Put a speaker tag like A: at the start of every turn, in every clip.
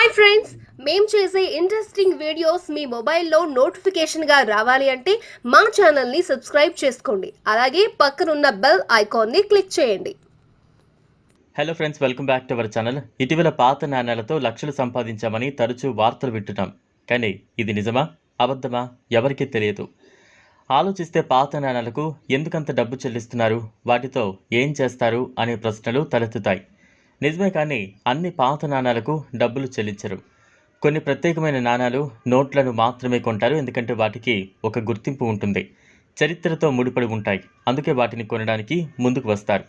A: Hi friends మేము చేసే interesting videos మీ మొబైల్లో నోటిఫికేషన్గా రావాలి అంటే మా ఛానల్ని సబ్స్క్రైబ్ చేసుకోండి. అలాగే పక్కనున్న బెల్ ఐకాన్ని క్లిక్ చేయండి.
B: Hello friends welcome back to our channel ఇటీవల పాత నాణ్యాలతో లక్షలు సంపాదించామని తరచూ వార్తలు వింటున్నాం. కానీ ఇది నిజమా? అబద్ధమా? ఎవరికీ తెలియదు. ఆలోచిస్తే పాత నాణ్యాలకు ఎందుకంత డబ్బు చెల్లిస్తున్నారు? వాటితో ఏం చేస్తారు? అనే ప్రశ్నలు తలెత్తుతాయి. నిజమే కానీ అన్ని పాత నాణ్యాలకు డబ్బులు చెల్లించరు. కొన్ని ప్రత్యేకమైన నాణాలు నోట్లను మాత్రమే కొంటారు. ఎందుకంటే వాటికి ఒక గుర్తింపు ఉంటుంది. చరిత్రతో ముడిపడి ఉంటాయి. అందుకే వాటిని కొనడానికి ముందుకు వస్తారు.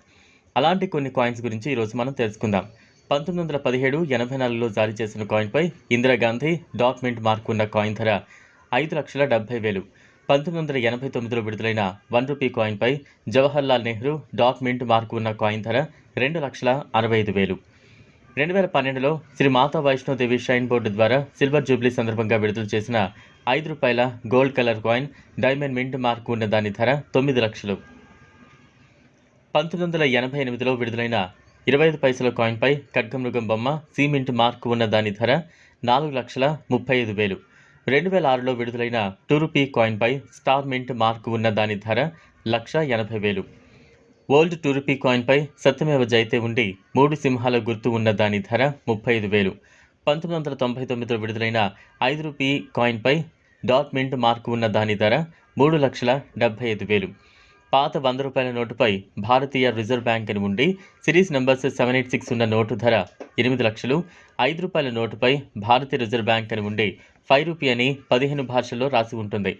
B: అలాంటి కొన్ని కాయిన్స్ గురించి ఈరోజు మనం తెలుసుకుందాం. పంతొమ్మిది వందల పదిహేడు ఎనభై నాలుగులో జారీ చేసిన కాయిన్పై ఇందిరాగాంధీ డాక్యుమెంట్ మార్క్ ఉన్న కాయిన్ ధర ఐదు లక్షల డెబ్బై వేలు. పంతొమ్మిది వందల ఎనభై తొమ్మిదిలో విడుదలైన వన్ రూపీ కాయిన్పై జవహర్లాల్ నెహ్రూ డాక్యుమెంట్ మార్క్ ఉన్న కాయిన్ ధర రెండు లక్షల అరవై ఐదు వేలు. రెండు వేల పన్నెండులో శ్రీ మాతా వైష్ణోదేవి షైన్ బోర్డు ద్వారా సిల్వర్ జూబ్లీ సందర్భంగా విడుదల చేసిన ఐదు రూపాయల gold colour coin diamond mint mark ఉన్న దాని ధర తొమ్మిది లక్షలు. పంతొమ్మిది వందల ఎనభై ఎనిమిదిలో విడుదలైన ఇరవై ఐదు పైసల కాయిన్పై ఖడ్గమృగం బొమ్మ సిమెంట్ మార్క్ ఉన్న దాని ధర నాలుగు లక్షల ముప్పై ఐదు వేలు. రెండు వేల ఆరులో విడుదలైన టూ రూపీ కాయిన్పై స్టార్ మింట్ మార్క్ ఉన్న దాని ధర లక్ష ఎనభై వేలు. ఓల్డ్ టూ రూపీ కాయిన్పై సత్యమేవ జైతే ఉండి మూడు సింహాల గుర్తు ఉన్న దాని ధర ముప్పై ఐదు వేలు. పంతొమ్మిది వందల తొంభై తొమ్మిదిలో విడుదలైన ఐదు రూపీ కాయిన్పై డాట్ మింట్ మార్క్ ఉన్న దాని ధర మూడు లక్షల డెబ్బై ఐదు వేలు. పాత వంద రూపాయల నోటుపై భారతీయ రిజర్వ్ బ్యాంక్ అని ఉండి series numbers seven eight six ఉన్న నోటు ధర ఎనిమిది లక్షలు ఐదు రూపాయల నోటుపై భారతీయ రిజర్వ్ బ్యాంక్ అని ఉండి ఫైవ్ రూపీ అని పదిహేను భాషల్లో రాసి ఉంటుంది.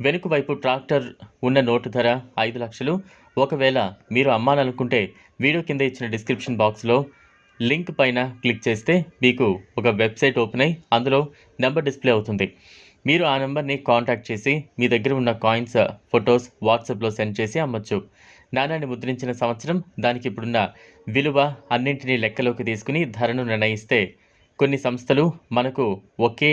B: వెనుక వైపు ట్రాక్టర్ ఉన్న నోటు ధర ఐదు లక్షలు. ఒకవేళ మీరు అమ్మాలనుకుంటే వీడియో కింద ఇచ్చిన డిస్క్రిప్షన్ బాక్స్లో లింక్ పైన క్లిక్ చేస్తే మీకు ఒక వెబ్సైట్ ఓపెన్ అయి అందులో నెంబర్ డిస్ప్లే అవుతుంది. మీరు ఆ నెంబర్ని కాంటాక్ట్ చేసి మీ దగ్గర ఉన్న కాయిన్స్ ఫొటోస్ వాట్సాప్లో సెండ్ చేసి అమ్మొచ్చు. నాణ్యాన్ని ముద్రించిన సంవత్సరం దానికి ఇప్పుడున్న విలువ అన్నింటినీ లెక్కలోకి తీసుకుని ధరను నిర్ణయిస్తే కొన్ని సంస్థలు మనకు ఒకే